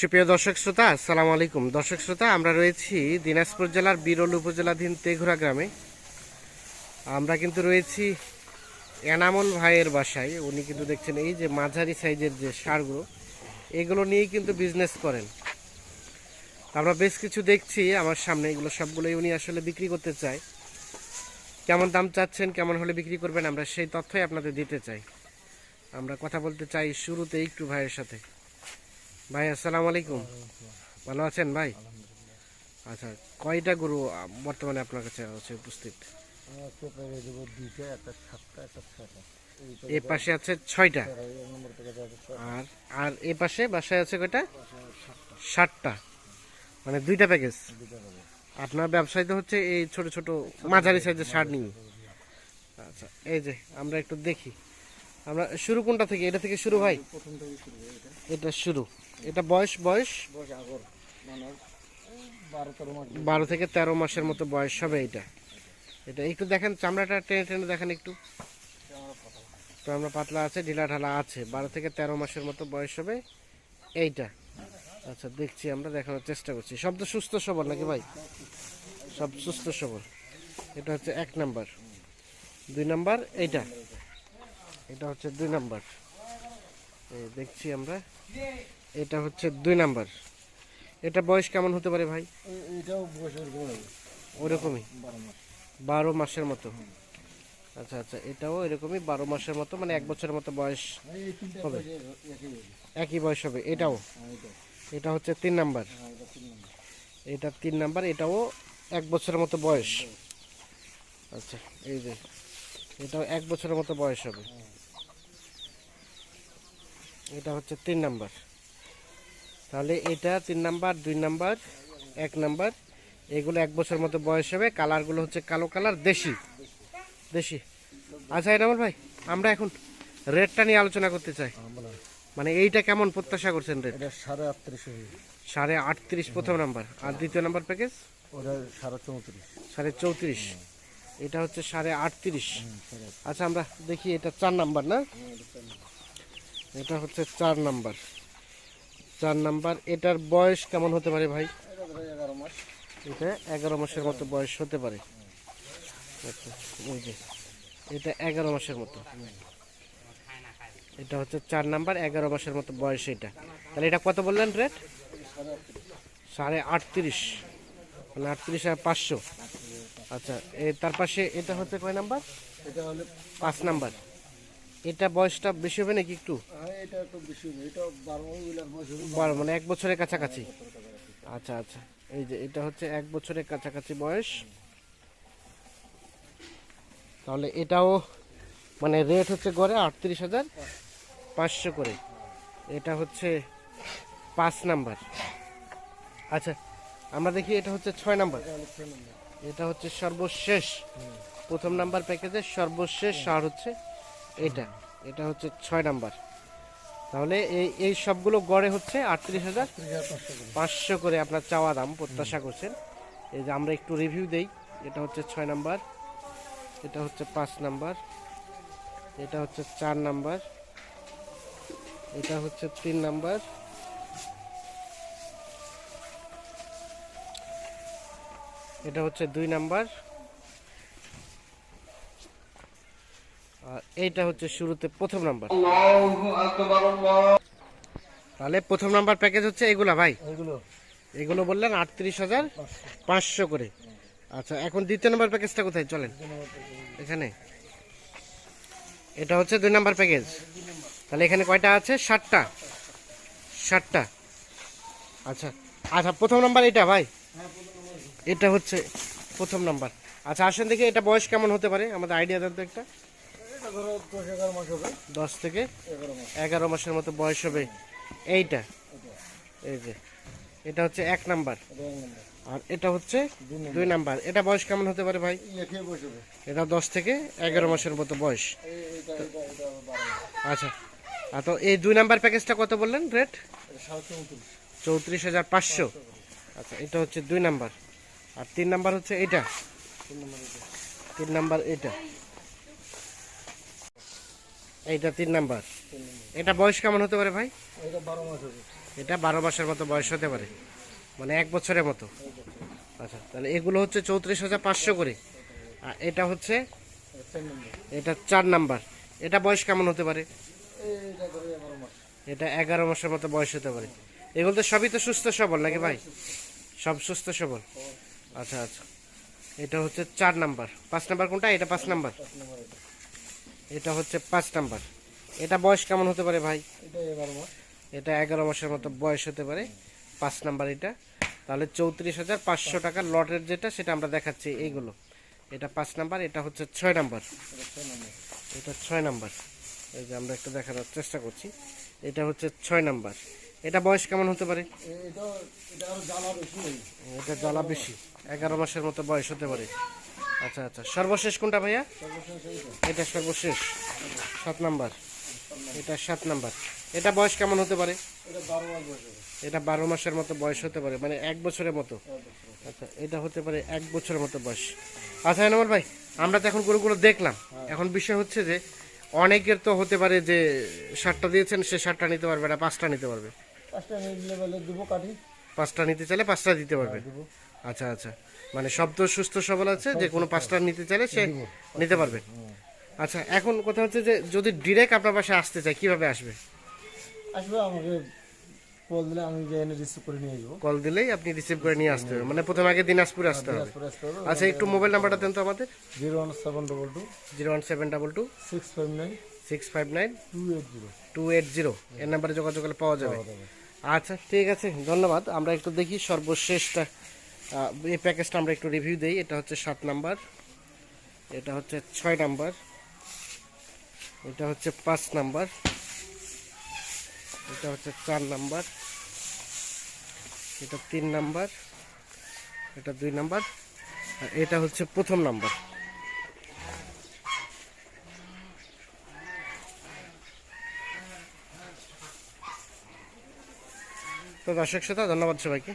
সুপ্রিয় দর্শক শ্রোতা, আসসালামু আলাইকুম। দর্শক শ্রোতা, আমরা রয়েছি দিনাজপুর জেলার বিরল উপজেলাধীন তেঘুরা গ্রামে। আমরা কিন্তু রয়েছি এনামল ভাইয়ের বাসায়। উনি কিন্তু দেখছেন এই যে মাঝারি সাইজের যে সারগুলো, এগুলো নিয়েই কিন্তু বিজনেস করেন। আমরা বেশ কিছু দেখছি আমার সামনে, এগুলো সবগুলোই উনি আসলে বিক্রি করতে চায়। কেমন দাম চাচ্ছেন, কেমন হলে বিক্রি করবেন, আমরা সেই তথ্যই আপনাদের দিতে চাই। আমরা কথা বলতে চাই শুরুতে একটু ভাইয়ের সাথে। ভাই আসসালামু আলাইকুম। ভালো আছেন ভাই? আচ্ছা কয়টা গরু বর্তমানে আপনার কাছে আছে উপস্থিত? একটা পেরে দেবো দুইটা একটা সাতটা একটা ছয়টা। এ পাশে আছে ছয়টা? এই আর আর এ পাশে বাসায় আছে কয়টা? ষাটটা মানে দুইটা প্যাকেজ আপনার ব্যবসায় তো হচ্ছে এই ছোট ছোট মাঝারি সাইজের শার্ট নিয়ে। আচ্ছা এই যে আমরা একটু দেখি। আমরা শুরু কোনটা থেকে? এটা থেকে শুরু ভাই? এটা শুরু। এটা বয়স বয়স? বারো থেকে তেরো মাসের মতো বয়স হবে এটা। এটা একটু দেখেন, চামড়াটা টেনে টেনে দেখেন একটু। আমরা পাতলা আছে, ঢিলা ঢালা আছে। বারো থেকে তেরো মাসের মতো বয়স হবে এইটা। আচ্ছা দেখছি আমরা, দেখানোর চেষ্টা করছি। সব তো সুস্থ সবল নাকি ভাই? সব সুস্থ সবল। এটা হচ্ছে এক নাম্বার। দুই নাম্বার, এইটা। এটা হচ্ছে দুই নাম্বার। এই দেখছি আমরা। এটা হচ্ছে দুই নাম্বার। এটা বয়স কেমন হতে পারে ভাই? বয়স ওরকমই। বারো মাসের মতো। আচ্ছা আচ্ছা এটাও এরকমই বারো মাসের মতো মানে এক বছরের মতো বয়স হবে। একই বয়স। হবে এটাও। হ্যাঁ এটা হচ্ছে হ্যাঁ তিন নম্বর। এটা তিন নাম্বার এটাও এক বছরের মতো বয়স। আচ্ছা এই যে এটাও এক বছরের মতো বয়স হবে। এটা হচ্ছে তিন নাম্বার। তাহলে এটা তিন নাম্বার দুই নাম্বার এক নাম্বার। এগুলো এক বছর মতো বয়স হবে। কালারগুলো হচ্ছে কালো কালার দেশি। দেশি। আচ্ছা এনামল ভাই আমরা এখন রেটটা নিয়ে আলোচনা করতে চাই। মানে এইটা কেমন প্রত্যাশা করছেন রেট? সাড়ে আটত্রিশ সাড়ে আটত্রিশ প্রথম নাম্বার। আর দ্বিতীয় নাম্বার প্যাকেজ? ওটা সাড়ে চৌত্রিশ। সাড়ে চৌত্রিশ। এটা হচ্ছে সাড়ে আটত্রিশ। আচ্ছা আমরা দেখি এটা চার নাম্বার না? হ্যাঁ, এটা হচ্ছে চার নাম্বার। চার নাম্বার এটার বয়স কেমন হতে পারে ভাই? এটা এগারো মাসের মতো বয়স হতে পারে। আচ্ছা এটা এগারো মাসের মতো। এটা হচ্ছে চার নাম্বার এগারো মাসের মতো বয়স এটা। তাহলে এটা কত বললেন রেট? সাড়ে আটত্রিশ। মানে আটত্রিশ আর পাঁচশো। আচ্ছা এ তার পাশে এটা হচ্ছে কয় নাম্বার? এটা পাঁচ নাম্বার। এটা বয়সটা বেশি হবে নাকি একটু? হ্যাঁ এটা একটু বেশি হবে। এটা বারো মানে এক বছরের কাছাকাছি? আচ্ছা আচ্ছা। এই যে এটা হচ্ছে এক বছরের কাছাকাছি বয়স। তাহলে এটাও মানে রেট হচ্ছে গড়ে আটত্রিশ হাজার পাঁচশো করে। এটা হচ্ছে পাঁচ নাম্বার। আচ্ছা আমরা দেখি এটা হচ্ছে ছয় নম্বর। এটা হচ্ছে সর্বশেষ। প্রথম নাম্বার প্যাকেজের সর্বশেষ সার হচ্ছে এটা এটা হচ্ছে ছয় নাম্বার। তাহলে এই এই সবগুলো গড়ে হচ্ছে আটত্রিশ হাজার পাঁচশো করে আপনার চাওয়া দাম প্রত্যাশা করছেন। এই যে আমরা একটু রিভিউ দেই এটা হচ্ছে ছয় নাম্বার এটা হচ্ছে পাঁচ নাম্বার এটা হচ্ছে চার নাম্বার এটা হচ্ছে তিন নাম্বার এটা হচ্ছে দুই নাম্বার এইটা হচ্ছে শুরুতে প্রথম নাম্বার। তাহলে প্রথম নাম্বার প্যাকেজ হচ্ছে এগুলা ভাই? এগুলো। বললেন আটত্রিশ হাজার পাঁচশো করে। আচ্ছা এখন দ্বিতীয় নাম্বার প্যাকেজটা কোথায়? চলেন। এখানে। এটা হচ্ছে দুই নাম্বার প্যাকেজ তাহলে এখানে কয়টা আছে? ষাটটা ষাটটা আচ্ছা আচ্ছা প্রথম নাম্বার এটা ভাই? এটা হচ্ছে প্রথম নাম্বার। আচ্ছা আসেন দেখি এটা বয়স কেমন হতে পারে? আমাদের আইডিয়া দেন তো একটা। দশ থেকে এগারো মাসের মতো বয়স হবে। এইটা। এই যে। এটা হচ্ছে এক নাম্বার। আর এটা হচ্ছে দুই নাম্বার। এটা বয়স কেমন হতে পারে ভাই? এটা দশ থেকে এগারো মাসের মতো বয়স। আচ্ছা। আর তো এই দুই নাম্বার প্যাকেজটা কত বললেন রেট? চৌত্রিশ। হাজার পাঁচশো। আচ্ছা এটা হচ্ছে দুই নাম্বার। আর তিন নাম্বার হচ্ছে এটা তিন নাম্বার এটা এইটা তিন নাম্বার। এটা বয়স কেমন হতে পারে ভাই? এটা বারো মাসের মতো বয়স হতে পারে। মানে এক বছরের মতো। আচ্ছা তাহলে এগুলো হচ্ছে চৌত্রিশ হাজার পাঁচশো করে। আর এটা হচ্ছে এটা চার নাম্বার। এটা বয়স কেমন হতে পারে? এটা এগারো মাসের মতো বয়স হতে পারে। এগুলো তো সবই তো সুস্থ সবল নাকি ভাই? সব সুস্থ সবল। আচ্ছা আচ্ছা। এটা হচ্ছে চার নাম্বার। পাঁচ নাম্বার কোনটা? এটা পাঁচ নম্বর। এটা হচ্ছে পাঁচ নাম্বার। এটা বয়স কেমন হতে পারে ভাই? এটা এগারো মাসের মতো বয়স হতে পারে। পাঁচ নাম্বার এটা। তাহলে চৌত্রিশ হাজার পাঁচশো টাকার লটের যেটা সেটা আমরা দেখাচ্ছি এইগুলো। এটা পাঁচ নাম্বার এটা হচ্ছে ছয় নাম্বার। এটা ছয় নম্বর। এই যে আমরা একটু দেখানোর চেষ্টা করছি। এটা হচ্ছে ছয় নাম্বার। এটা বয়স কেমন হতে পারে? এটা জ্বালা বেশি। এগারো মাসের মতো বয়স হতে পারে। আচ্ছা আচ্ছা। সর্বশেষ কোনটা ভাইয়া? এটা সর্বশেষ। সাত নাম্বার। এটা সাত নাম্বার। এটা বয়স কেমন হতে পারে? এটা বারো মাসের মতো বয়স হতে পারে মানে এক বছরের মতো। আচ্ছা এটা হতে পারে এক বছরের মতো বয়স। আচ্ছা এনামল ভাই আমরা তো এখন গরুগুলো দেখলাম। এখন বিষয় হচ্ছে যে অনেকের তো হতে পারে যে সারটা দিয়েছেন সে সারটা নিতে পারবে না পাঁচটা নিতে পারবে। পাঁচটা পাঁচটা নিতে চাইলে পাঁচটা দিতে পারবে। দেবো। আচ্ছা আচ্ছা। মানে তো সুস্থ সবল আছে যে কোনো পাঁচটা নিতে চাইলে সে নিতে পারবে। আচ্ছা এখন কথা হচ্ছে যে যদি ডিরেক্ট আপনার পাশে আসতে চায় কীভাবে আসবে? আসবে আমাকে কল দিলে আমি যে এনে রিসিভ করে নিয়ে যাব কল দিলেই আপনি রিসিভ করে নিয়ে আসতে হবে। মানে প্রথমে আগে দিনাজপুরে আসতে হবে। দিনাজপুরে আসতে হবে। আচ্ছা একটু মোবাইল নাম্বারটা দেন তো আমাদের। Zero one seven double two zero one seven double two six five nine six five nine two eight zero two eight zero এর নাম্বারে যোগাযোগ করলে পাওয়া যাবে। আচ্ছা ঠিক আছে ধন্যবাদ। আমরা একটু দেখি সর্বশেষটা এই প্যাকেজটা আমরা একটু রিভিউ দিই। এটা হচ্ছে সাত নাম্বার। এটা হচ্ছে ছয় নাম্বার। এটা হচ্ছে পাঁচ নাম্বার। এটা হচ্ছে চার নাম্বার। এটা তিন নাম্বার। এটা দুই নাম্বার। আর এটা হচ্ছে প্রথম নাম্বার। তো দর্শক শ্রোতা, ধন্যবাদ সবাইকে।